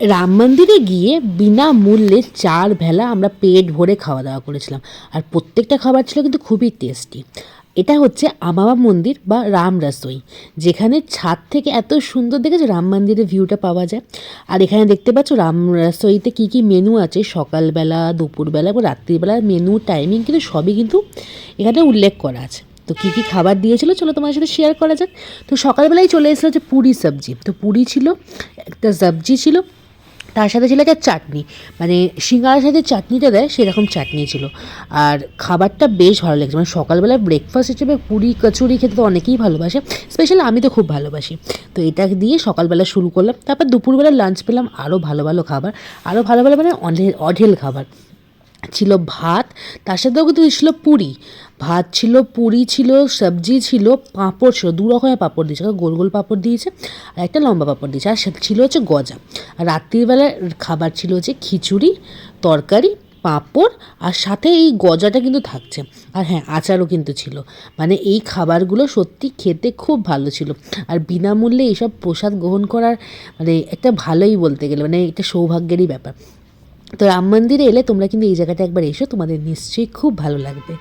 রাম মন্দিরে গিয়ে বিনামূল্যে চার বেলা আমরা পেট ভরে খাওয়া দাওয়া করেছিলাম। আর প্রত্যেকটা খাবার ছিল কিন্তু খুবই টেস্টি এটা হচ্ছে আমাবা মন্দির বা রাম রসোই, যেখানে ছাদ থেকে এত সুন্দর দেখেছ রাম মন্দিরের ভিউটা পাওয়া যায়। আর এখানে দেখতে পাচ্ছ রাম রসোইতে কী কী মেনু আছে, সকালবেলা, দুপুরবেলা এবং রাত্রিবেলার মেনু টাইমিং কিন্তু সবই কিন্তু এখানে উল্লেখ করা আছে। তো কী কী খাবার দিয়েছিল চলো তোমার সাথে শেয়ার করা যাক। তো সকালবেলায় চলে এসেছিল যে পুরি সবজি। তো পুরি ছিল, একটা সবজি ছিল তার সাথে ছিল একটা চাটনি। মানে সিঙ্গারার সাথে চাটনিটা দেয়, সেরকম চাটনি ছিল। আর খাবারটা বেশ ভালো লেগেছে। মানে সকালবেলা ব্রেকফাস্ট হিসেবে পুরি, কচুরি খেতে তো অনেকেই ভালোবাসে। স্পেশালি আমি তো খুব ভালোবাসি। তো এটা দিয়ে সকালবেলা শুরু করলাম। তারপর দুপুরবেলা লাঞ্চ পেলাম আরও ভালো ভালো খাবার। আরও ভালো ভালো মানে অঢেল অঢেল খাবার। ছিল ভাত, তার সাথেও কিন্তু ছিল পুরি। ভাত ছিল, পুরি ছিল, সবজি ছিল, পাঁপড় ছিল, দু রকমের পাঁপড় দিয়েছে। গোল গোল পাঁপড় দিয়েছে আর একটা লম্বা পাঁপড় দিয়েছে। আর সাথে ছিল হচ্ছে গজা। আর রাত্রিবেলার খাবার ছিল হচ্ছে খিচুড়ি, তরকারি, পাঁপড় আর সাথে এই গজাটা কিন্তু থাকছে। আর হ্যাঁ আচারও কিন্তু ছিল। মানে এই খাবারগুলো সত্যি খেতে খুব ভালো ছিল। আর বিনামূল্যে এইসব প্রসাদ গ্রহণ করার মানে একটা ভালোই বলতে গেলে মানে এটা সৌভাগ্যেরই ব্যাপার। তো রাম মন্দিরে এলে তোমরা কিন্তু এই জায়গাটা একবার এসো তোমাদের নিশ্চয়ই খুব ভালো লাগবে।